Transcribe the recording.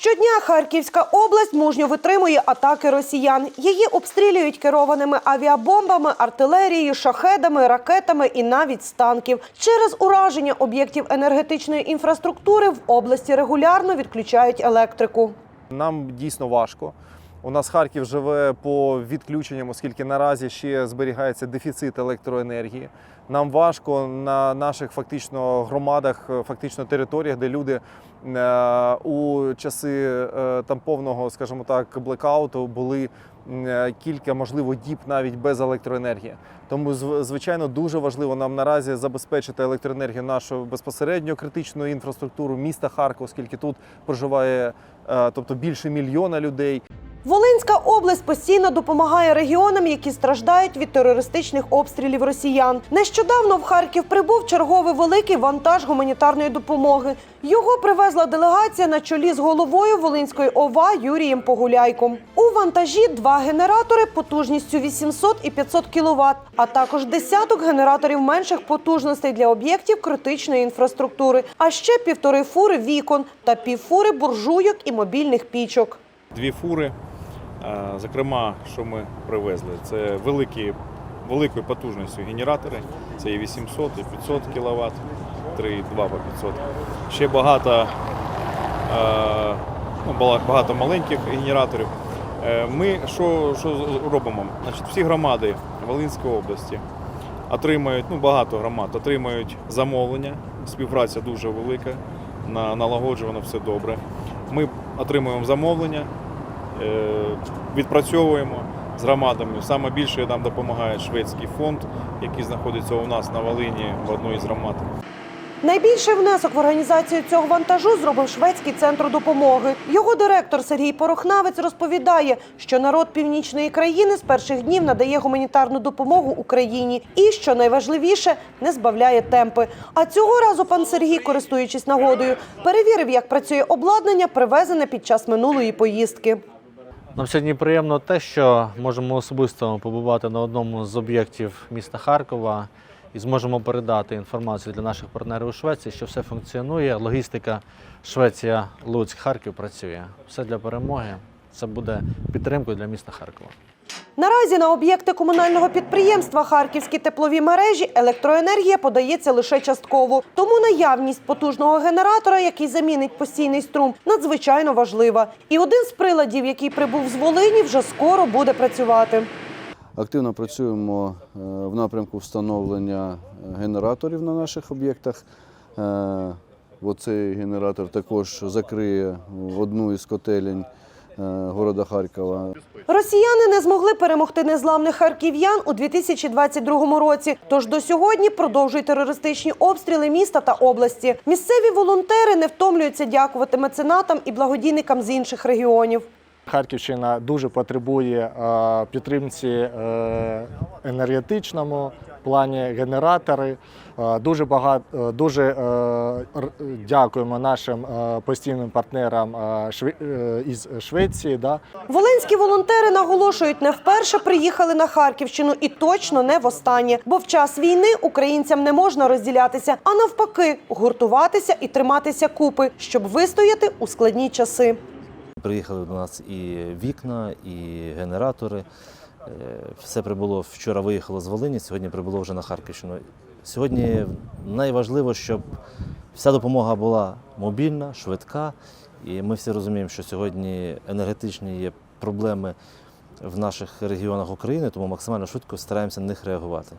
Щодня Харківська область мужньо витримує атаки росіян. Її обстрілюють керованими авіабомбами, артилерією, шахедами, ракетами і навіть з танків. Через ураження об'єктів енергетичної інфраструктури в області регулярно відключають електрику. Нам дійсно важко. У нас Харків живе по відключенням, оскільки наразі ще зберігається дефіцит електроенергії. Нам важко на наших фактично громадах, фактично територіях, де люди у часи е, там повного, скажімо так, блекауту були е, кілька, можливо, діб навіть без електроенергії. Тому звичайно дуже важливо нам наразі забезпечити електроенергію нашу безпосередньо критичну інфраструктуру міста Харкова, оскільки тут проживає е, тобто більше мільйона людей. Волинська область постійно допомагає регіонам, які страждають від терористичних обстрілів росіян. Нещодавно в Харків прибув черговий великий вантаж гуманітарної допомоги. Його привезла делегація на чолі з головою Волинської ОВА Юрієм Погуляйком. У вантажі два генератори потужністю 800 і 500 кВт, а також десяток генераторів менших потужностей для об'єктів критичної інфраструктури, а ще півтори фури вікон та півфури буржуйок і мобільних пічок. Дві фури, зокрема, що ми привезли, це великі, великої потужністю генератори, це і 800, і 500 кВт, 3,2 по 500. Ще багато, е, ну, багато маленьких генераторів. Е, Ми що, що робимо? Значить, всі громади Волинської області отримають, ну багато громад отримають замовлення. Співпраця дуже велика, на- налагоджувано все добре. Ми отримуємо замовлення, е, відпрацьовуємо з громадами. Саме більше нам допомагає шведський фонд, який знаходиться у нас на Волині в одній із громад. Найбільший внесок в організацію цього вантажу зробив шведський центр допомоги. Його директор Сергій Порохнавець розповідає, що народ північної країни з перших днів надає гуманітарну допомогу Україні і, що найважливіше, не збавляє темпи. А цього разу пан Сергій, користуючись нагодою, перевірив, як працює обладнання, привезене під час минулої поїздки. Нам сьогодні приємно те, що можемо особисто побувати на одному з об'єктів міста Харкова і зможемо передати інформацію для наших партнерів у Швеції, що все функціонує. Логістика Швеція, Луцьк, Харків працює. Все для перемоги. Це буде підтримкою для міста Харкова. Наразі на об'єкти комунального підприємства Харківські теплові мережі електроенергія подається лише частково. Тому наявність потужного генератора, який замінить постійний струм, надзвичайно важлива. І один з приладів, який прибув з Волині, вже скоро буде працювати. Активно працюємо е, в напрямку встановлення е, генераторів на наших об'єктах. Е, Оцей генератор також закриє одну із котелень города Харкова. Росіяни не змогли перемогти незламних харків'ян у 2022 році. Тож до сьогодні продовжують терористичні обстріли міста та області. Місцеві волонтери не втомлюються дякувати меценатам і благодійникам з інших регіонів. Харківщина дуже потребує е, підтримці е, енергетичному плані генератори. Е, Дуже багато дуже е, дякуємо нашим е, постійним партнерам е, е, із Швеції. Да. Волинські волонтери наголошують, не вперше приїхали на Харківщину і точно не востаннє. Бо в час війни українцям не можна розділятися, а навпаки, гуртуватися і триматися купи, щоб вистояти у складні часи. Приїхали до нас і вікна, і генератори. Е, Все прибуло вчора. Виїхало з Волині, сьогодні прибуло вже на Харківщину. Сьогодні найважливо, щоб вся допомога була мобільна, швидка. І ми всі розуміємо, що сьогодні енергетичні є проблеми в наших регіонах України, тому максимально швидко стараємося на них реагувати.